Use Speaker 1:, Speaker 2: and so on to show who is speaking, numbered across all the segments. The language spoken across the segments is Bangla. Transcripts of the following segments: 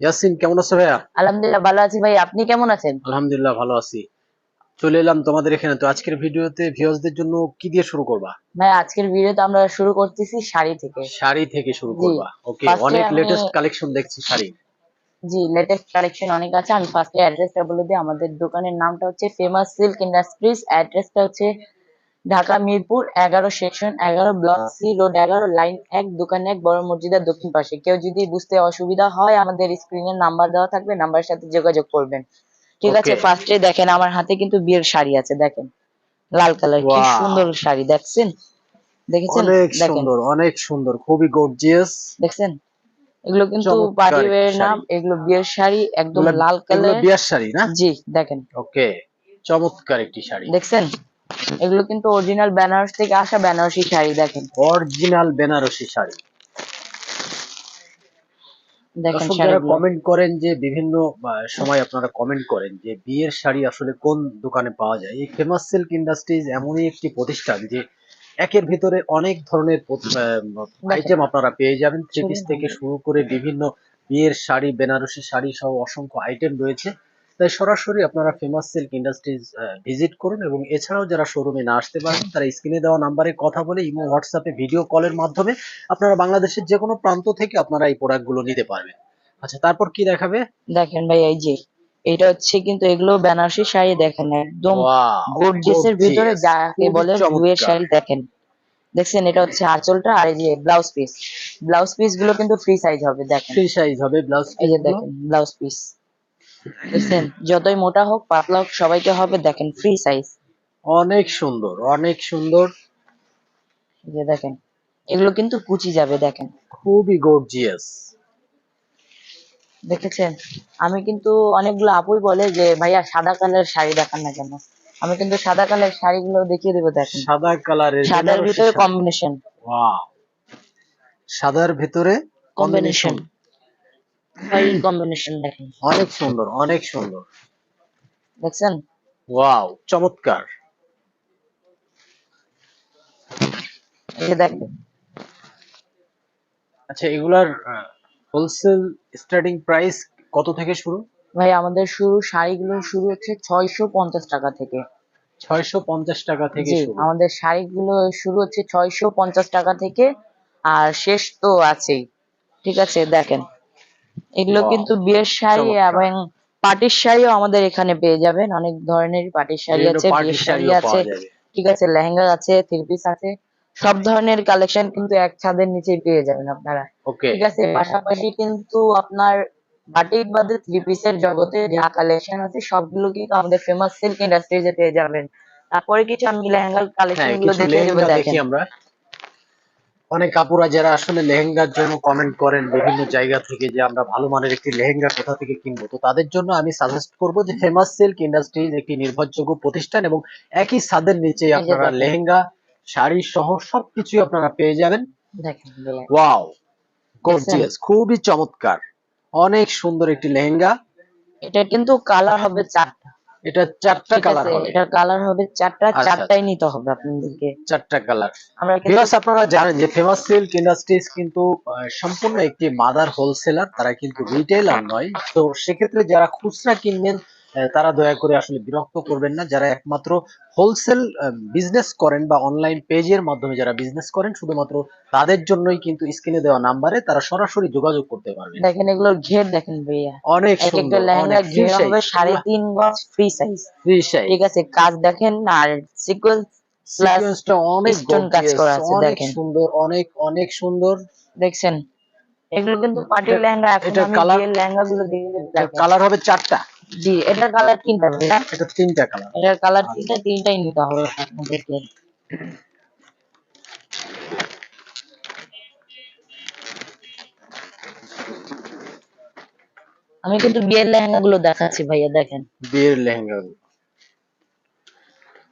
Speaker 1: ইয়াসিন কেমন আছো ভাইয়া?
Speaker 2: আলহামদুলিল্লাহ ভালো আছি ভাই। আপনি কেমন আছেন?
Speaker 1: আলহামদুলিল্লাহ ভালো আছি। চলে এলাম তোমাদের এখানে। তো আজকের ভিডিওতে ভিউয়ার্সদের জন্য কি দিয়ে শুরু করবা?
Speaker 2: ভাই আজকের ভিডিওতে আমরা শুরু করতেছি শাড়ি থেকে।
Speaker 1: শাড়ি থেকে শুরু করবা। ওকে অনেক লেটেস্ট কালেকশন দেখছি শাড়ি।
Speaker 2: জি লেটেস্ট কালেকশন অনেক আছে। আমি ফার্স্টে অ্যাড্রেসটা বলে দিই। আমাদের দোকানের নামটা হচ্ছে ফেমাস সিল্ক ইন্ডাস্ট্রিজ অ্যাড্রেসটা হচ্ছে ঢাকা মিরপুর এগারো সেকশন এগারো ব্লক সি রোড এগারো লাইন এক দোকান এক বড় মসজিদের দক্ষিণ পাশে। কেউ যদি বুঝতে অসুবিধা হয় আমাদের স্ক্রিনে নাম্বার দেওয়া থাকবে নাম্বারের সাথে যোগাযোগ করবেন। ঠিক আছে ফার্স্টে দেখেন আমার হাতে কিন্তু বিয়ের শাড়ি আছে দেখেন। লাল কালার কি সুন্দর শাড়ি দেখছেন? দেখেছেন?
Speaker 1: অনেক সুন্দর অনেক সুন্দর খুবই গর্জিয়াস
Speaker 2: দেখছেন? এগুলো কিন্তু পার্টি ওয়্যার নাম এগুলো বিয়ের শাড়ি একদম লাল
Speaker 1: এগুলো
Speaker 2: কালার।
Speaker 1: বিয়ার শাড়ি না?
Speaker 2: জি দেখেন।
Speaker 1: ওকে চমৎকার একটি শাড়ি।
Speaker 2: দেখছেন? এগুলো কিন্তু অরিজিনাল বেনারস থেকে আসা বেনারসি শাড়ি দেখেন।
Speaker 1: অরিজিনাল বেনারসি শাড়ি।
Speaker 2: দেখেন
Speaker 1: যারা কমেন্ট করেন যে বিভিন্ন সময় আপনারা কমেন্ট করেন যে বিয়ের শাড়ি আসলে কোন দোকানে পাওয়া যায়। এই ফেমাস সিল্ক ইন্ডাস্ট্রিজ এমনই একটি প্রতিষ্ঠান যে একের ভিতরে অনেক ধরনের আইটেম আপনারা পেয়ে যাবেন। থ্রি পিস থেকে শুরু করে বিভিন্ন বিয়ের শাড়ি বেনারসি শাড়ি সহ অসংখ্য আইটেম রয়েছে। তাই সরাসরি আপনারা ফেমাস সিল্ক ইন্ডাস্ট্রিজ ভিজিট করুন এবং এছাড়াও যারা শোরুমে না আসতে পারেন তারা স্ক্রিনে দেওয়া নাম্বারে কথা বলে ইমো হোয়াটসঅ্যাপে ভিডিও কলের মাধ্যমে আপনারা বাংলাদেশের যে কোনো প্রান্ত থেকে আপনারা এই প্রোডাক্টগুলো নিতে পারবেন। আচ্ছা তারপর কি দেখাবে?
Speaker 2: দেখেন ভাই এই যে এটা হচ্ছে কিন্তু এগুলো বেনারসি শাড়ি দেখেন একদম গোর্জিয়াসের ভিতরে যাকে বলে। বিয়ের শাড়ি দেখেন। দেখছেন এটা হচ্ছে আঁচলটা আর এই যে ব্লাউজ পিস ব্লাউজ পিসগুলো কিন্তু ফ্রি সাইজ হবে দেখেন।
Speaker 1: ফ্রি সাইজ হবে ব্লাউজ
Speaker 2: এই যে দেখেন ব্লাউজ পিস দেখছেন যতই মোটা হোক পাতলা হোক সবাইকে হবে দেখেন ফ্রি সাইজ
Speaker 1: অনেক সুন্দর অনেক সুন্দর।
Speaker 2: যে দেখেন এগুলো কিন্তু কুচি যাবে দেখেন।
Speaker 1: খুবই গর্জিয়াস
Speaker 2: দেখেছেন? আমি কিন্তু অনেকগুলো আপুই বলে যে ভাইয়া সাদা কালারের শাড়ি দেখান না কেন? আমি কিন্তু সাদা কালারের শাড়িগুলো দেখিয়ে দেবো দেখেন।
Speaker 1: সাদা কালারের
Speaker 2: সাদার ভিতরে কম্বিনেশন
Speaker 1: ওয়াও সাদার ভিতরে
Speaker 2: কম্বিনেশন
Speaker 1: কম্বিনেশন
Speaker 2: কম্বিনেশন দেখেন।
Speaker 1: অনেক সুন্দর অনেক সুন্দর।
Speaker 2: দেখছেন?
Speaker 1: ওয়াও চমৎকার।
Speaker 2: এই দেখেন।
Speaker 1: আচ্ছা এগুলার হোলসেল স্টার্টিং প্রাইস কত থেকে শুরু?
Speaker 2: ভাই আমাদের শুরু শাড়িগুলো শুরু হচ্ছে ছয়শো পঞ্চাশ টাকা থেকে।
Speaker 1: ছয়শো পঞ্চাশ টাকা থেকে
Speaker 2: আমাদের শাড়িগুলো শুরু হচ্ছে ছয়শো পঞ্চাশ টাকা থেকে আর শেষ তো আছেই। ঠিক আছে দেখেন। এগুলো কিন্তু বিয়ের শাড়ি এবং পাটির শাড়িও আমাদের এখানে পেয়ে যাবেন। অনেক ধরনের পাটির শাড়ি আছে বিয়ের শাড়ি আছে ঠিক আছে লেহেঙ্গা আছে থ্রি পিস আছে সব ধরনের কালেকশন কিন্তু এক ছাদের নিচেই পেয়ে যাবেন আপনারা। ঠিক আছে পাশাপাশি কিন্তু আপনার বাটিক বাদে থ্রি পিসের জগতে যা কালেকশন আছে সবগুলো কিন্তু আমাদের ফেমাস সিল্ক ইন্ডাস্ট্রিজে পেয়ে যাবেন। তারপরে কিছু আমি লেহেঙ্গার কালেকশন
Speaker 1: হ্যাঁ
Speaker 2: গুলো
Speaker 1: কিছু
Speaker 2: দেখে দেবো দেখেন।
Speaker 1: দেখি আমরা। অনেক কাপুরা যারা আসলে লেহেঙ্গার জন্য কমেন্ট করেন বিভিন্ন জায়গা থেকে যে আমরা ভালো মানের একটি লেহেঙ্গা কোথা থেকে কিনবো তো তাদের জন্য আমি সাজেস্ট করব যে ফেমাস সিল্ক ইন্ডাস্ট্রিজ একটি নির্ভরযোগ্য প্রতিষ্ঠান এবং একই ছাদের নিচে আপনারা লেহেঙ্গা শাড়ি সহ সবকিছুই আপনারা পেয়ে যাবেন। ওয়াও গর্জিয়াস খুবই চমৎকার! অনেক সুন্দর একটি লেহেঙ্গা।
Speaker 2: এটা কিন্তু কালার হবে চারটা।
Speaker 1: এটা চারটা কালার হবে।
Speaker 2: এটার কালার হবে চারটা
Speaker 1: আচ্ছা।
Speaker 2: চারটাই নিতে হবে আপনাদেরকে।
Speaker 1: চারটা কালার ভিউয়ার্স আপনারা জানেন যে ফেমাস সিল্ক ইন্ডাস্ট্রিজ কিন্তু সম্পূর্ণ একটি মাদার হোলসেলার তারা কিন্তু রিটেলার নয়। তো সেক্ষেত্রে যারা খুচরা কিনবেন তারা দয়া করে আসলে বিরক্ত করবেন না। যারা একমাত্র হোলসেল বিজনেস করেন বা অনলাইন পেজের মাধ্যমে যারা বিজনেস করেন শুধুমাত্র তাদের জন্যই কিন্তু স্ক্রিনে দেওয়া নাম্বারে তারা সরাসরি যোগাযোগ করতে পারবেন।
Speaker 2: দেখেন এগুলোর ঘের দেখেন ভাইয়া।
Speaker 1: অনেক সুন্দর
Speaker 2: লেহেঙ্গা ঘের হবে সাড়ে তিন গজ ফ্রি সাইজ
Speaker 1: ফ্রি সাইজ
Speaker 2: ঠিক আছে কাজ দেখেন আর সিকুয়েন্স
Speaker 1: সিকোয়েন্সটা অনেক
Speaker 2: কাজ করা আছে, দেখেন।
Speaker 1: সুন্দর অনেক অনেক সুন্দর।
Speaker 2: দেখছেন এগুলো কিন্তু পার্টির
Speaker 1: এটা-
Speaker 2: লেহেঙ্গা এখন
Speaker 1: এটা
Speaker 2: আমি লেহেঙ্গা গুলো দিয়ে
Speaker 1: কালার হবে চারটা।
Speaker 2: জি এটার কালার তিনটা
Speaker 1: এটা তিনটা কালার
Speaker 2: এটার কালার তিনটা তিনটাই নিতে হবে। আপনাদেরকে আমি কিন্তু বিয়ের লেহেঙ্গা গুলো দেখাচ্ছি ভাইয়া দেখেন।
Speaker 1: বিয়ের লেহেঙ্গা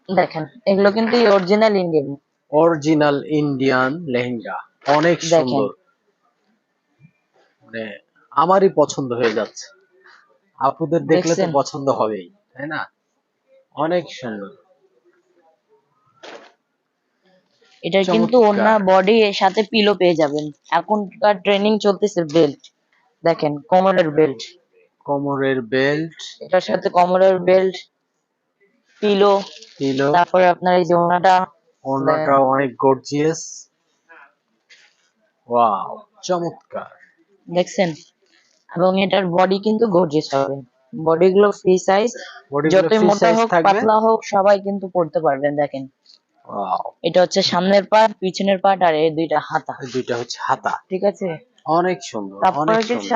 Speaker 2: দেখেন এগুলো কিন্তু original Indian
Speaker 1: original Indian lehenga অনেক। সুন্দর। মানে আমারই পছন্দ হয়ে যাচ্ছে। আপুদের দেখলে তো পছন্দ হবেই তাই না? অনেক সুন্দর।
Speaker 2: এটা কিন্তু। অন্য বডি এর সাথে পিলো পেয়ে যাবেন। এখনকার ট্রেনিং চলতেছে বেল্ট দেখেন কোমরের বেল্ট
Speaker 1: কোমরের বেল্ট
Speaker 2: এটার সাথে কোমরের বেল্ট পিলো
Speaker 1: পিলো
Speaker 2: তারপরে আপনার এই যে ওনাটা
Speaker 1: ওড়নাটা অনেক গর্জিয়াস ওয়াও চমৎকার।
Speaker 2: দেখছেন? এবং এটার বডি কিন্তু গর্জিয়াস হবে। বডি গুলো ফ্রি সাইজ যতই মোটা হোক পাতলা হোক সবাই কিন্তু পড়তে পারবেন দেখেন। এটা হচ্ছে সামনের পার্ট পিছনের পার্ট আর এই দুইটা হাতা।
Speaker 1: দুইটা হচ্ছে হাতা।
Speaker 2: ঠিক আছে?
Speaker 1: অনেক সুন্দর অনেক সুন্দর।